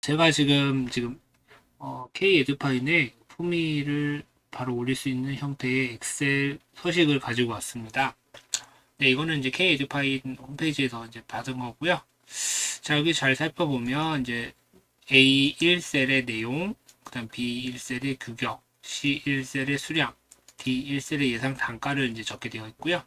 제가 지금 지금 어, K 에듀파인에 품위를 바로 올릴 수 있는 형태의 엑셀 서식을 가지고 왔습니다. 네, 이거는 이제 K 에듀파인 홈페이지에서 이제 받은 거고요. 자, 여기 잘 살펴보면 이제 A1셀의 내용, 그다음 B1셀의 규격, C1셀의 수량, D1셀의 예상 단가를 이제 적게 되어 있고요.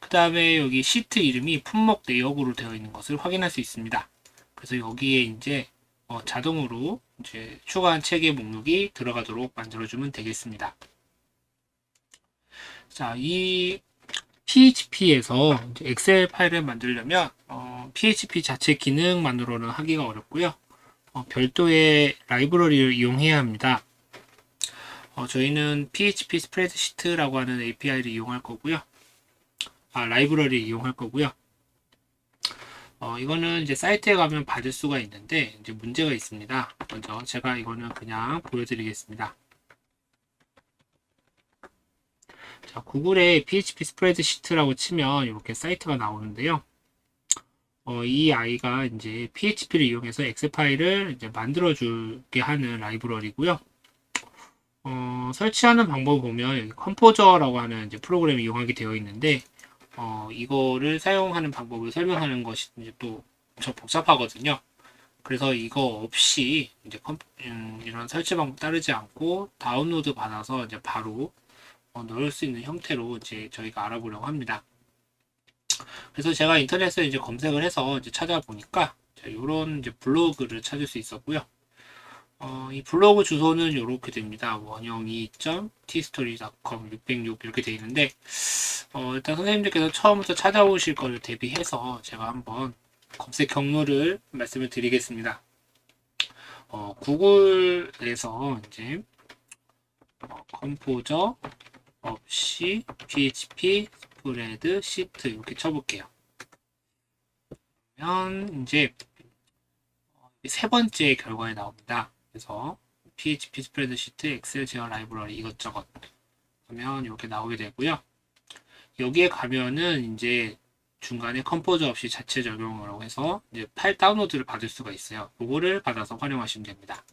그 다음에 여기 시트 이름이 품목 내역으로 되어 있는 것을 확인할 수 있습니다. 그래서 여기에 이제 어, 자동으로 이제 추가한 책의 목록이 들어가도록 만들어주면 되겠습니다. 자, 이 PHP에서 엑셀 파일을 만들려면 어, PHP 자체 기능만으로는 하기가 어렵고요. 어, 별도의 라이브러리를 이용해야 합니다. 어, 저희는 PHP 스프레드시트라고 하는 API를 이용할 거고요. 아, 라이브러리 이용할 거고요. 어, 이거는 이제 사이트에 가면 받을 수가 있는데 이제 문제가 있습니다. 먼저 제가 이거는 그냥 보여드리겠습니다. 자, 구글에 PHP 스프레드시트라고 치면 이렇게 사이트가 나오는데요. 어, 이 아이가 이제 PHP를 이용해서 엑셀 파일을 이제 만들어 주게 하는 라이브러리고요. 어, 설치하는 방법 보면 컴포저라고 하는 이제 프로그램을 이용하게 되어 있는데 어, 이거를 사용하는 방법을 설명하는 것이 이제 또 엄청 복잡하거든요. 그래서 이거 없이 이제 컴, 음, 이런 설치 방법 따르지 않고 다운로드 받아서 이제 바로 어, 넣을 수 있는 형태로 이제 저희가 알아보려고 합니다. 그래서 제가 인터넷에 이제 검색을 해서 이제 찾아보니까 이런 이제 블로그를 찾을 수 있었고요. 어, 이 블로그 주소는 이렇게 됩니다. 원영이.tstory.com 606 이렇게 되어 있는데 어, 일단 선생님들께서 처음부터 찾아오실 거를 대비해서 제가 한번 검색 경로를 말씀을 드리겠습니다. 어, 구글에서 이제 어, 컴포저 없이 php 스프레드 시트 이렇게 쳐볼게요. 그러면 이제 어, 세 번째 결과에 나옵니다. 그래서 PHP 스프레드시트, 엑셀 제어 라이브러리 이것저것 하면 이렇게 나오게 되고요. 여기에 가면은 이제 중간에 컴포저 없이 자체 적용으로 해서 이제 파일 다운로드를 받을 수가 있어요. 그거를 받아서 활용하시면 됩니다. 자,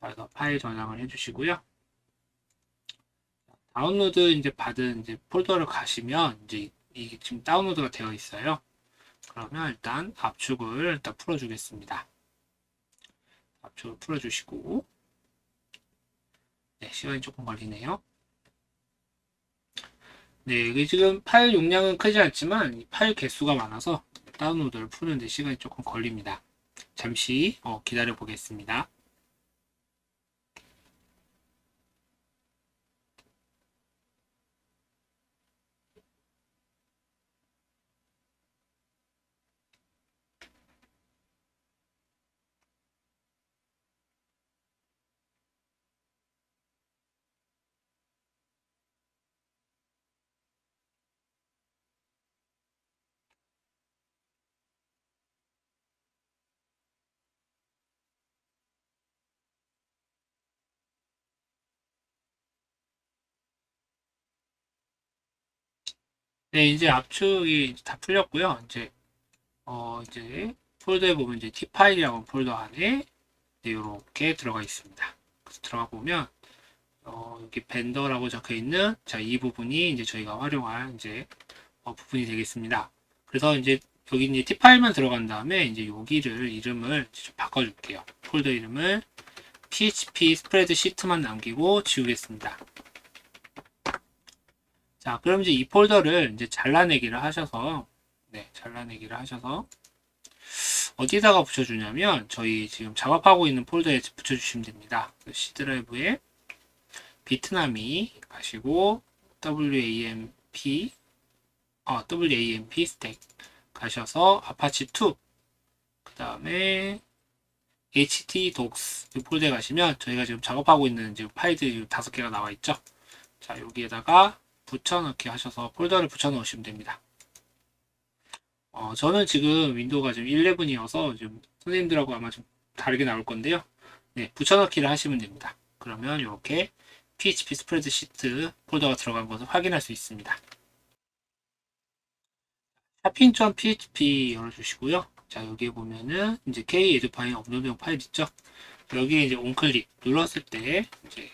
그래서 파일 저장을 해주시고요. 다운로드 이제 받은 이제 폴더를 가시면 이제 이게 지금 다운로드가 되어 있어요. 그러면 일단 압축을 일단 풀어주겠습니다. 압축을 풀어주시고 네, 시간이 조금 걸리네요. 네, 이게 지금 파일 용량은 크지 않지만 파일 개수가 많아서 다운로드를 푸는데 시간이 조금 걸립니다. 잠시 어, 기다려 보겠습니다. 네, 이제 압축이 다 풀렸고요. 이제 어 이제 폴더에 보면 이제 t 파일이라고 폴더 안에 이렇게 들어가 있습니다. 그래서 들어가 보면 어, 여기 벤더라고 적혀 있는 자 이 부분이 이제 저희가 활용할 이제 어, 부분이 되겠습니다. 그래서 이제 여기 이제 t 파일만 들어간 다음에 이제 여기를 이름을 좀 바꿔줄게요. 폴더 이름을 php 스프레드 시트만 남기고 지우겠습니다. 자, 그럼 이제 이 폴더를 이제 잘라내기를 하셔서, 네, 잘라내기를 하셔서, 어디다가 붙여주냐면, 저희 지금 작업하고 있는 폴더에 붙여주시면 됩니다. 그 C 드라이브에 비트남이 가시고, WAMP, 어, WAMP 스택 가셔서, 아파치 2, 그 다음에, htdocs 이 폴더에 가시면, 저희가 지금 작업하고 있는 이제 파일들이 다섯 개가 나와 있죠. 자, 여기에다가, 붙여넣기 하셔서 폴더를 붙여넣으시면 됩니다. 어, 저는 지금 윈도우가 지금 11이어서 지금 선생님들하고 아마 좀 다르게 나올 건데요. 네, 붙여넣기를 하시면 됩니다. 그러면 이렇게 PHP 스프레드시트 폴더가 들어간 것을 확인할 수 있습니다. 샤핑.php 열어주시고요. 자, 여기에 보면은 이제 K 에듀파인 업로드용 파일 있죠? 여기에 이제 온클릭 눌렀을 때 이제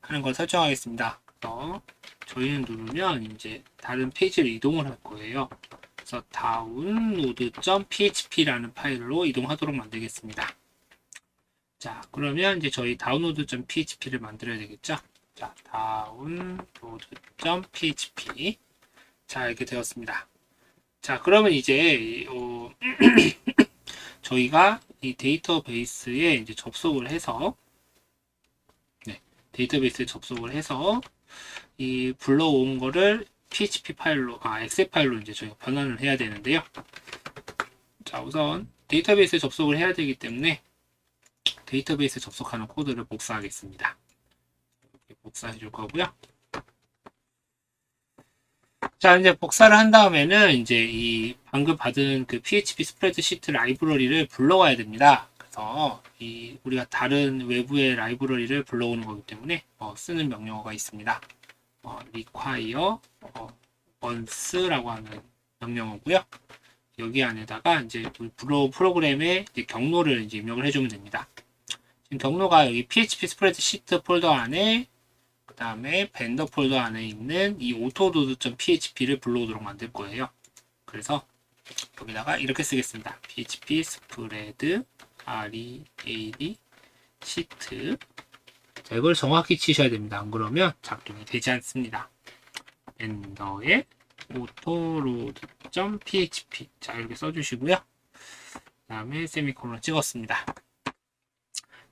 하는 걸 설정하겠습니다. 그래서 저희는 누르면 이제 다른 페이지로 이동을 할 거예요. 그래서 download.php라는 파일로 이동하도록 만들겠습니다. 자, 그러면 이제 저희 download.php를 만들어야 되겠죠? 자, download.php. 자, 이렇게 되었습니다. 자, 그러면 이제, 어, 저희가 이 데이터베이스에 이제 접속을 해서, 네, 데이터베이스에 접속을 해서, 이 불러온 거를 PHP 파일로, 아, 엑셀 파일로 이제 저희가 변환을 해야 되는데요. 자, 우선 데이터베이스에 접속을 해야 되기 때문에 데이터베이스에 접속하는 코드를 복사하겠습니다. 이렇게 복사해 줄 거고요. 자, 이제 복사를 한 다음에는 이제 이 방금 받은 그 PHP 스프레드시트 라이브러리를 불러와야 됩니다. 그래서 이 우리가 다른 외부의 라이브러리를 불러오는 거기 때문에 어, 쓰는 명령어가 있습니다. 어, require 어, once라고 하는 명령어고요. 여기 안에다가 이제 불러 프로그램의 이제 경로를 이제 입력을 해주면 됩니다. 지금 경로가 여기 PHP 스프레드시트 폴더 안에 그 다음에 벤더 폴더 안에 있는 이 autodood.php를 불러오도록 만들 거예요. 그래서 여기다가 이렇게 쓰겠습니다. php 스프레드 read 시트 자, 이걸 정확히 치셔야 됩니다. 안 그러면 작동이 되지 않습니다. 엔더에 autoload.php 자 이렇게 써주시고요. 그 다음에 세미콜론 찍었습니다.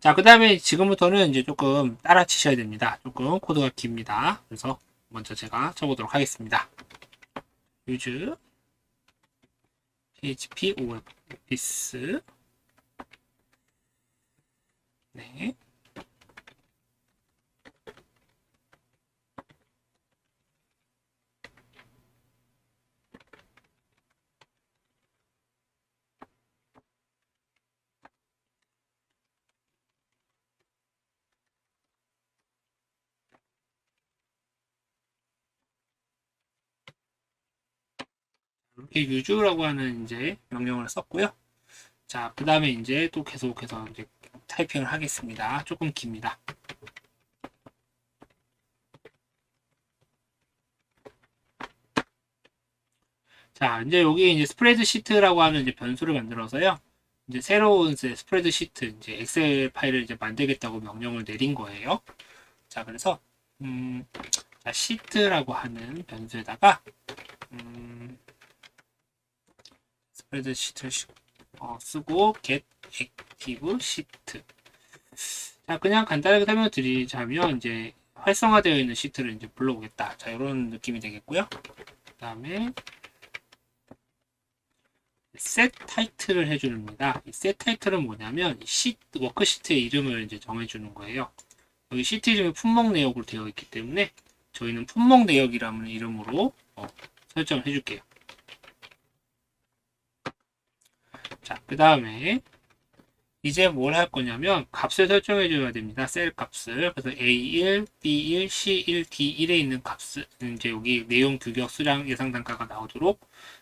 자, 그 다음에 지금부터는 이제 조금 따라 치셔야 됩니다. 조금 코드가 깁니다. 그래서 먼저 제가 쳐보도록 하겠습니다. use php office 네. 유주라고 하는 이제 명령을 썼고요. 자, 그 다음에 이제 또 계속해서 이제 타이핑을 하겠습니다. 조금 깁니다. 자, 이제 여기 이제 스프레드 시트라고 하는 이제 변수를 만들어서요. 이제 새로운 스프레드 시트, 이제 엑셀 파일을 이제 만들겠다고 명령을 내린 거예요. 자, 그래서, 음, 자, 시트라고 하는 변수에다가, 음, 스프레드 시트를 시- 어, 쓰고 get active sheet. 자, 그냥 간단하게 설명드리자면 이제 활성화되어 있는 시트를 이제 불러오겠다. 자, 이런 느낌이 되겠고요. 그 다음에 set 타이틀을 해줍니다. 이 set 타이틀은 뭐냐면 이 시트 워크시트의 이름을 이제 정해주는 거예요. 여기 시트 이름이 품목 내역으로 되어 있기 때문에 저희는 품목 내역이라는 이름으로 어, 설정을 해줄게요. 자, 그 다음에 이제 뭘 할 거냐면 값을 설정해 줘야 됩니다. 셀 값을. 그래서 A1, B1, C1, D1에 있는 값을 이제 여기 내용 규격 수량 예상 단가가 나오도록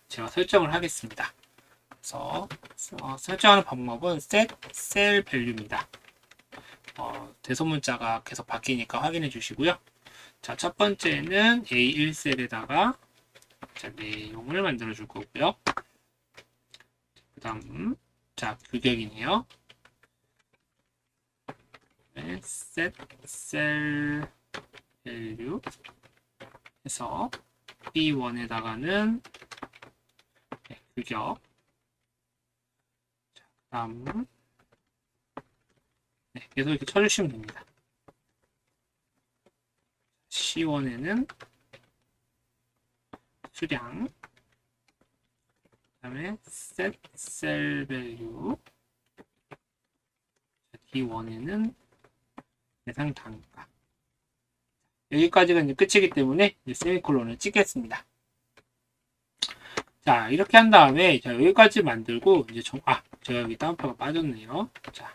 제가 설정을 하겠습니다. 그래서 어, 설정하는 방법은 set cell value입니다. 어, 대소문자가 계속 바뀌니까 확인해 주시고요. 자, 첫 번째는 A1 셀에다가 자, 내용을 만들어 줄 거고요. 그 다음, 자, 규격이네요. 네, set cell value 해서 B1에다가는 네, 규격. 자, 그 다음, 네, 계속 이렇게 쳐주시면 됩니다. C1에는 수량, 그 다음에 set cell value D1에는 예상 단가 여기까지가 이제 끝이기 때문에 이제 세미콜론을 찍겠습니다. 자 이렇게 한 다음에 자 여기까지 만들고 이제 정, 아 제가 여기 다운표가 빠졌네요. 자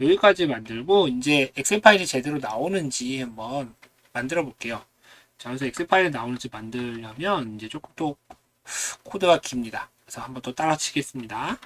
여기까지 만들고 이제 엑셀 파일이 제대로 나오는지 한번 만들어 볼게요. 자, 그래서 엑셀 파일이 나오는지 만들려면 이제 조금 또 코드가 깁니다. 그래서 한번 또 따라 치겠습니다.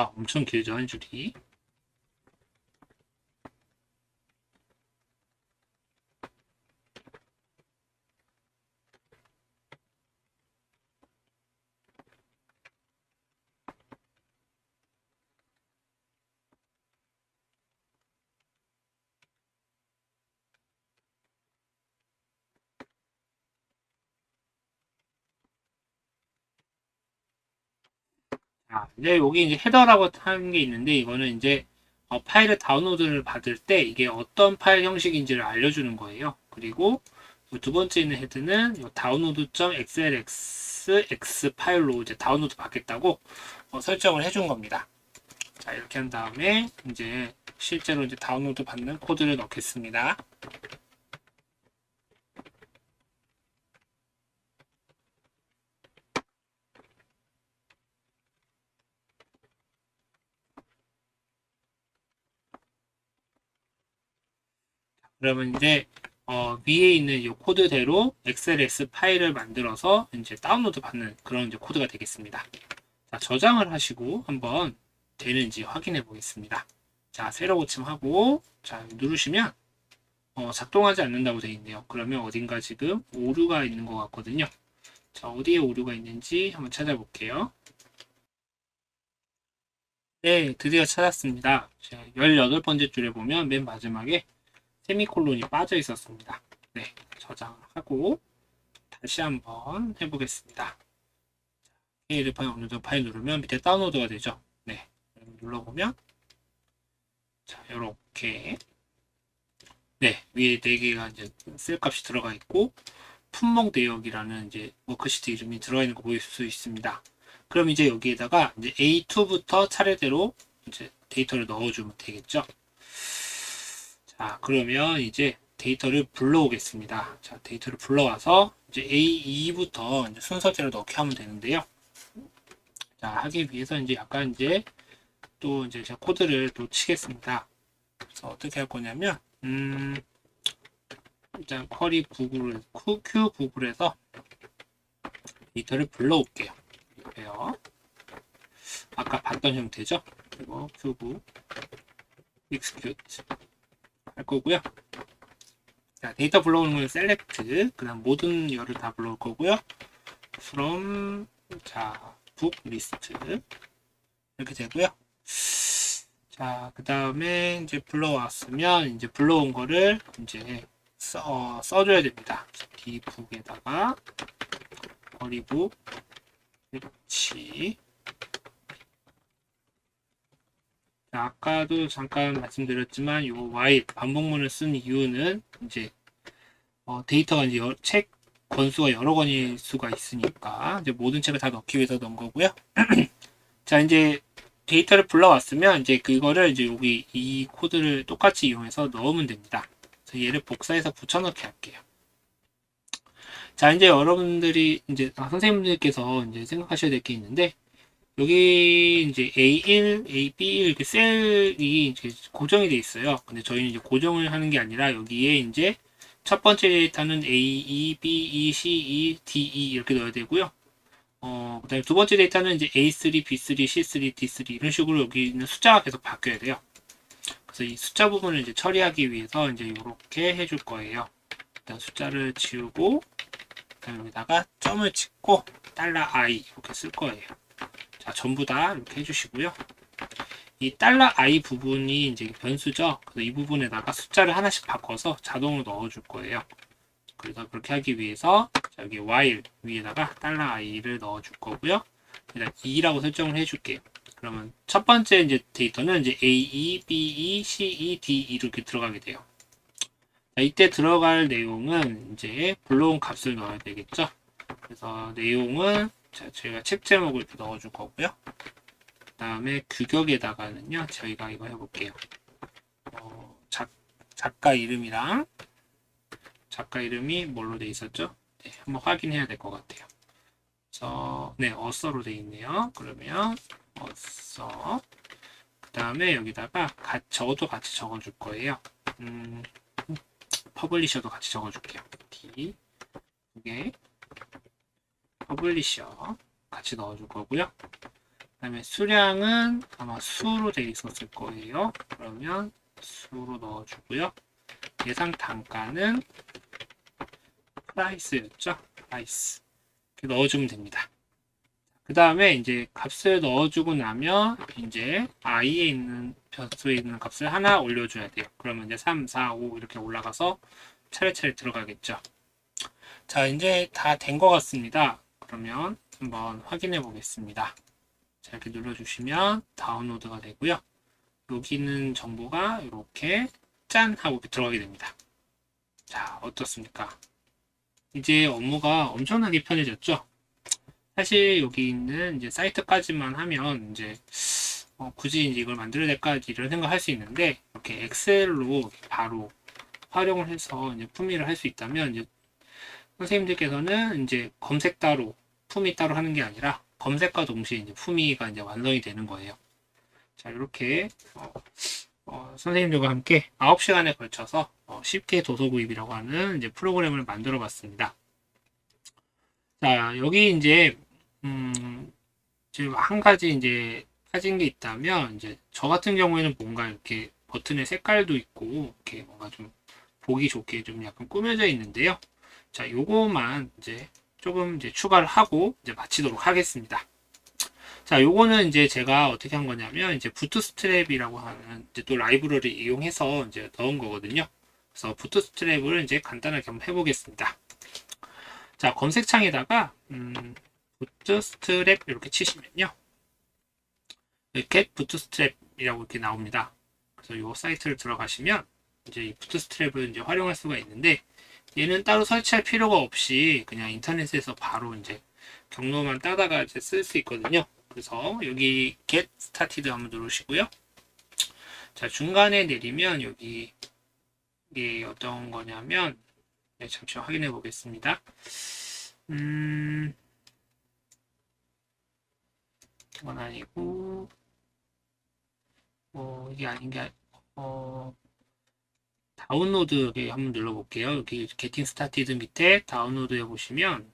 자, 엄청 길죠, 한 줄이. 아, 이제 여기 이제 헤더라고 하는 게 있는데 이거는 이제 어, 파일을 다운로드를 받을 때 이게 어떤 파일 형식인지를 알려주는 거예요. 그리고 이두 번째 있는 헤드는 이 download.xlx x 파일로 이제 다운로드 받겠다고 어, 설정을 해준 겁니다. 자 이렇게 한 다음에 이제 실제로 이제 다운로드 받는 코드를 넣겠습니다. 그러면 이제 어, 위에 있는 이 코드대로 XLS 파일을 만들어서 이제 다운로드 받는 그런 이제 코드가 되겠습니다. 자, 저장을 하시고 한번 되는지 확인해 보겠습니다. 자, 새로 고침하고 자, 누르시면 어, 작동하지 않는다고 되어 있네요. 그러면 어딘가 지금 오류가 있는 것 같거든요. 자, 어디에 오류가 있는지 한번 찾아볼게요. 네, 드디어 찾았습니다. 18번째 줄에 보면 맨 마지막에 세미콜론이 빠져 있었습니다. 네, 저장하고 다시 한번 해보겠습니다. KL 파일 업로드 파일 누르면 밑에 다운로드가 되죠. 네, 눌러보면 자, 이렇게 네 위에 네 개가 이제 셀 값이 들어가 있고 품목 내역이라는 이제 워크시트 이름이 들어가 있는 거 보일 수 있습니다. 그럼 이제 여기에다가 이제 A2부터 차례대로 이제 데이터를 넣어주면 되겠죠. 자, 그러면 이제 데이터를 불러오겠습니다. 자, 데이터를 불러와서 이제 A2부터 이제 순서대로 넣게 하면 되는데요. 자, 하기 위해서 이제 약간 이제 또 이제 제가 코드를 또 치겠습니다. 그래서 어떻게 할 거냐면, 음, 일단 쿼리 구글을, q 구글에서 데이터를 불러올게요. 이거요. 아까 봤던 형태죠. 그리고 큐브 execute 할 거고요. 자, 데이터 불러오는 건 select, 그 다음 모든 열을 다 불러올 거고요. from, 자, book list. 이렇게 되고요. 자, 그 다음에 이제 불러왔으면, 이제 불러온 거를 이제 써, 써줘야 됩니다. dbook에다가, 버리고, 그렇지. 자, 아까도 잠깐 말씀드렸지만 이 while 반복문을 쓴 이유는 이제 어, 데이터가 이제 여- 책 권수가 여러 권일 수가 있으니까 이제 모든 책을 다 넣기 위해서 넣은 거고요. 자 이제 데이터를 불러왔으면 이제 그거를 이제 여기 이 코드를 똑같이 이용해서 넣으면 됩니다. 그래서 얘를 복사해서 붙여넣기 할게요. 자 이제 여러분들이 이제 아, 선생님들께서 이제 생각하셔야 될 게 있는데 여기 이제 A1, A, B1 이렇게 셀이 이제 고정이 돼 있어요. 근데 저희는 이제 고정을 하는 게 아니라 여기에 이제 첫 번째 데이터는 A, E, B, E, C, E, D, E 이렇게 넣어야 되고요. 어, 그다음에 두 번째 데이터는 이제 A3, B3, C3, D3 이런 식으로 여기 있는 숫자가 계속 바뀌어야 돼요. 그래서 이 숫자 부분을 이제 처리하기 위해서 이제 이렇게 해줄 거예요. 일단 숫자를 지우고 그다음에 여기다가 점을 찍고 달러 i 이렇게 쓸 거예요. 자, 전부 다 이렇게 해주시고요. 이 달러 i 부분이 이제 변수죠. 그래서 이 부분에다가 숫자를 하나씩 바꿔서 자동으로 넣어줄 거예요. 그래서 그렇게 하기 위해서 자, 여기 while 위에다가 달러 i를 넣어줄 거고요. 일단 2라고 설정을 해줄게요. 그러면 첫 번째 이제 데이터는 이제 A, E, B, E, C, E, D 이렇게 들어가게 돼요. 자, 이때 들어갈 내용은 이제 불러온 값을 넣어야 되겠죠. 그래서 내용은 자, 저희가 책 제목을 이렇게 넣어줄 거고요. 그 다음에 규격에다가는요, 저희가 이거 해볼게요. 어, 작, 작가 이름이랑 작가 이름이 뭘로 돼 있었죠? 네, 한번 확인해야 될 것 같아요. 그래서 네, 어서로 돼 있네요. 그러면 어서 그 다음에 여기다가 가, 저도 같이 적어줄 거예요. 음, 퍼블리셔도 같이 적어줄게요. D 두 개 퍼블리셔 같이 넣어줄 거고요. 그 다음에 수량은 아마 수로 되어 있었을 거예요. 그러면 수로 넣어주고요. 예상 단가는 프라이스였죠. 프라이스 이렇게 넣어주면 됩니다. 그 다음에 이제 값을 넣어주고 나면 이제 i에 있는 변수에 있는 값을 하나 올려줘야 돼요. 그러면 이제 3, 4, 5 이렇게 올라가서 차례차례 들어가겠죠. 자, 이제 다 된 것 같습니다. 그러면 한번 확인해 보겠습니다. 자, 이렇게 눌러주시면 다운로드가 되고요. 여기 있는 정보가 이렇게 짠 하고 들어가게 됩니다. 자, 어떻습니까? 이제 업무가 엄청나게 편해졌죠? 사실 여기 있는 이제 사이트까지만 하면 이제 어, 굳이 이걸 만들어야 될까 이런 생각 할 수 있는데 이렇게 엑셀로 바로 활용을 해서 이제 품위를 할 수 있다면 이제 선생님들께서는 이제 검색 따로 품위 따로 하는 게 아니라 검색과 동시에 이제 품위가 이제 완성이 되는 거예요. 자 이렇게 어, 어, 선생님들과 함께 9시간에 걸쳐서 어, 쉽게 도서 구입이라고 하는 이제 프로그램을 만들어 봤습니다. 자 여기 이제 음, 지금 한 가지 이제 빠진 게 있다면 이제 저 같은 경우에는 뭔가 이렇게 버튼의 색깔도 있고 이렇게 뭔가 좀 보기 좋게 좀 약간 꾸며져 있는데요. 자, 요거만 이제 조금 이제 추가를 하고 이제 마치도록 하겠습니다. 자, 요거는 이제 제가 어떻게 한 거냐면 이제 부트스트랩이라고 하는 이제 또 라이브러리 이용해서 이제 넣은 거거든요. 그래서 부트스트랩을 이제 간단하게 한번 해보겠습니다. 자, 검색창에다가 음, 부트스트랩 이렇게 치시면요. 이렇게 부트스트랩이라고 이렇게 나옵니다. 그래서 이 사이트를 들어가시면 이제 이 부트스트랩을 이제 활용할 수가 있는데 얘는 따로 설치할 필요가 없이 그냥 인터넷에서 바로 이제 경로만 따다가 이제 쓸 수 있거든요. 그래서 여기 get started 한번 누르시고요. 자 중간에 내리면 여기 이게 어떤 거냐면 네, 잠시 확인해 보겠습니다. 음, 이건 아니고 어, 이게 아닌 게, 어, 다운로드 여기 한번 눌러볼게요. 여기 게팅 스타티드 밑에 다운로드 해보시면,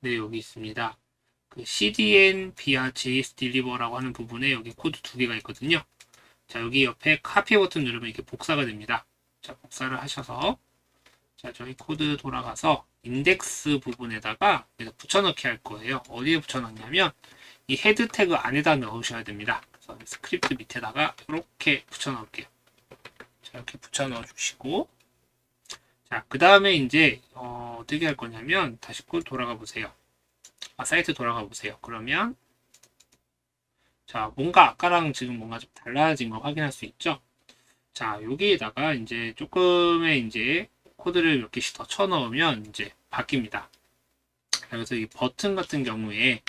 네, 여기 있습니다. 그 CDN via JS 딜리버라고 하는 부분에 여기 코드 두 개가 있거든요. 자, 여기 옆에 카피 버튼 누르면 이렇게 복사가 됩니다. 자, 복사를 하셔서, 자, 저희 코드 돌아가서 인덱스 부분에다가 붙여넣기 할 거예요. 어디에 붙여넣냐면, 이 헤드 태그 안에다 넣으셔야 됩니다. 그래서 스크립트 밑에다가 이렇게 붙여 넣을게요. 자, 이렇게 붙여 넣어 주시고 자, 그 다음에 이제 어, 떻게 할 거냐면 다시 꼭 돌아가 보세요. 아, 사이트 돌아가 보세요. 그러면 자, 뭔가 아까랑 지금 뭔가 좀 달라진 걸 확인할 수 있죠? 자, 여기에다가 이제 조금의 이제 코드를 몇 개씩 더 쳐 넣으면 이제 바뀝니다. 그래서 이 버튼 같은 경우에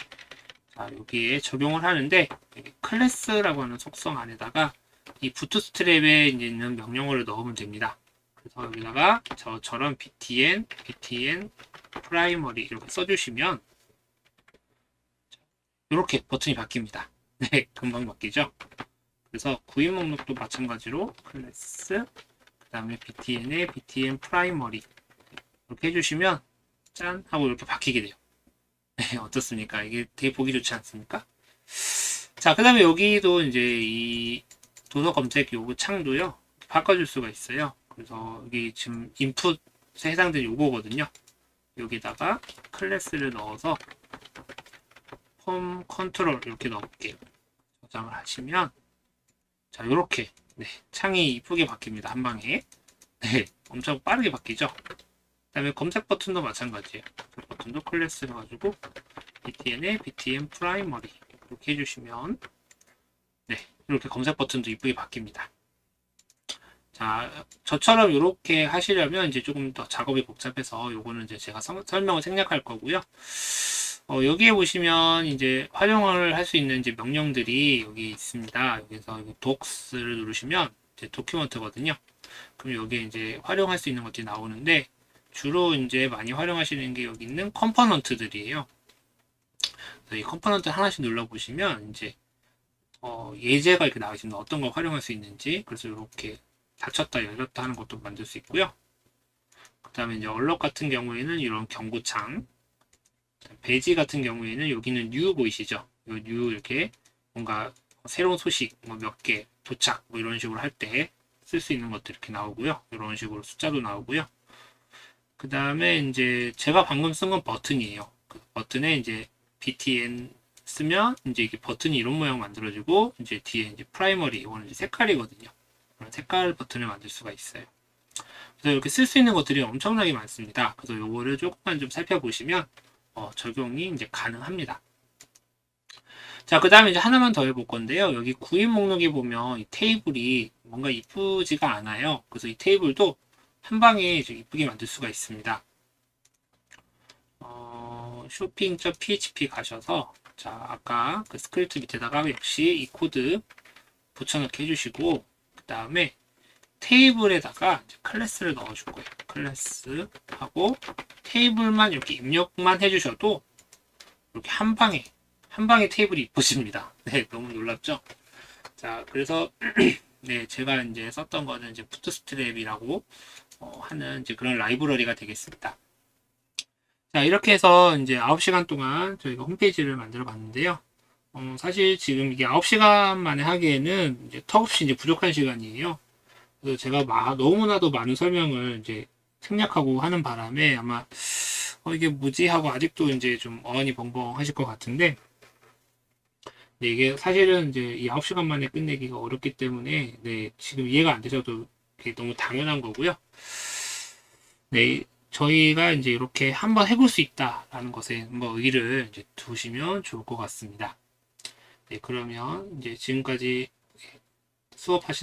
자, 여기에 적용을 하는데 클래스라고 하는 속성 안에다가 이 부트스트랩에 있는 명령어를 넣으면 됩니다. 그래서 여기다가 저처럼 btn, btn primary 이렇게 써주시면 이렇게 버튼이 바뀝니다. 네, 금방 바뀌죠. 그래서 구입 목록도 마찬가지로 클래스 그 다음에 btn에 btn primary 이렇게 해주시면 짠 하고 이렇게 바뀌게 돼요. 네, 어떻습니까? 이게 되게 보기 좋지 않습니까? 자, 그 다음에 여기도 이제 이 도서 검색 요구 창도요, 바꿔줄 수가 있어요. 그래서 여기 지금 인풋에 해당되는 요거거든요. 여기다가 클래스를 넣어서 폼 컨트롤 이렇게 넣을게요. 저장을 하시면 자, 요렇게 네, 창이 이쁘게 바뀝니다. 한 방에. 네, 엄청 빠르게 바뀌죠. 그 다음에 검색 버튼도 마찬가지예요. 버튼도 클래스 해가지고 btn에 btn primary 이렇게 해주시면 네 이렇게 검색 버튼도 이쁘게 바뀝니다. 자, 저처럼 이렇게 하시려면 이제 조금 더 작업이 복잡해서 요거는 이제 제가 성- 설명을 생략할 거고요. 어, 여기에 보시면 이제 활용을 할 수 있는 이제 명령들이 여기 있습니다. 여기서 doc스를 누르시면 이제 도큐먼트거든요. 그럼 여기에 이제 활용할 수 있는 것들이 나오는데 주로 이제 많이 활용하시는 게 여기 있는 컴포넌트들이에요. 이 컴포넌트 하나씩 눌러보시면 이제 어, 예제가 이렇게 나와 있습니다. 어떤 걸 활용할 수 있는지. 그래서 이렇게 닫혔다 열렸다 하는 것도 만들 수 있고요. 그 다음에 이제 얼럭 같은 경우에는 이런 경고창. 배지 같은 경우에는 여기는 뉴 보이시죠? 요뉴 이렇게 뭔가 새로운 소식 뭐 몇 개 도착 뭐 이런 식으로 할 때 쓸 수 있는 것도 이렇게 나오고요. 이런 식으로 숫자도 나오고요. 그 다음에 이제 제가 방금 쓴 건 버튼이에요. 그 버튼에 이제 btn 쓰면 이제 이게 버튼이 이런 모양 만들어지고 이제 뒤에 이제 프라이머리 이거는 이제 색깔이거든요. 그런 색깔 버튼을 만들 수가 있어요. 그래서 이렇게 쓸 수 있는 것들이 엄청나게 많습니다. 그래서 요거를 조금만 좀 살펴보시면 어, 적용이 이제 가능합니다. 자, 그 다음에 이제 하나만 더 해볼 건데요. 여기 구입 목록에 보면 이 테이블이 뭔가 이쁘지가 않아요. 그래서 이 테이블도 한 방에 좀 이쁘게 만들 수가 있습니다. 어, shopping.php 가셔서 자, 아까 그 스크립트 밑에다가 역시 이 코드 붙여넣기 해주시고 그 다음에 테이블에다가 클래스를 넣어줄 거예요. 클래스 하고 테이블만 이렇게 입력만 해주셔도 이렇게 한 방에 한 방에 테이블이 이쁘십니다. 네, 너무 놀랍죠? 자, 그래서 네, 제가 이제 썼던 거는 이제 푸트스트랩이라고 어, 하는 이제 그런 라이브러리가 되겠습니다. 자, 이렇게 해서 이제 9시간 동안 저희가 홈페이지를 만들어 봤는데요. 어, 사실 지금 이게 9시간 만에 하기에는 이제 턱없이 이제 부족한 시간이에요. 그래서 제가 마- 너무나도 많은 설명을 이제 생략하고 하는 바람에 아마 어, 이게 뭐지 하고 아직도 이제 좀 어안이 벙벙 하실 것 같은데 네, 이게 사실은 이제 이 9시간 만에 끝내기가 어렵기 때문에 네, 지금 이해가 안 되셔도 너무 당연한 거고요. 네, 저희가 이제 이렇게 한번 해볼 수 있다라는 것에 뭐 의의를 이제 두시면 좋을 것 같습니다. 네, 그러면 이제 지금까지 수업하신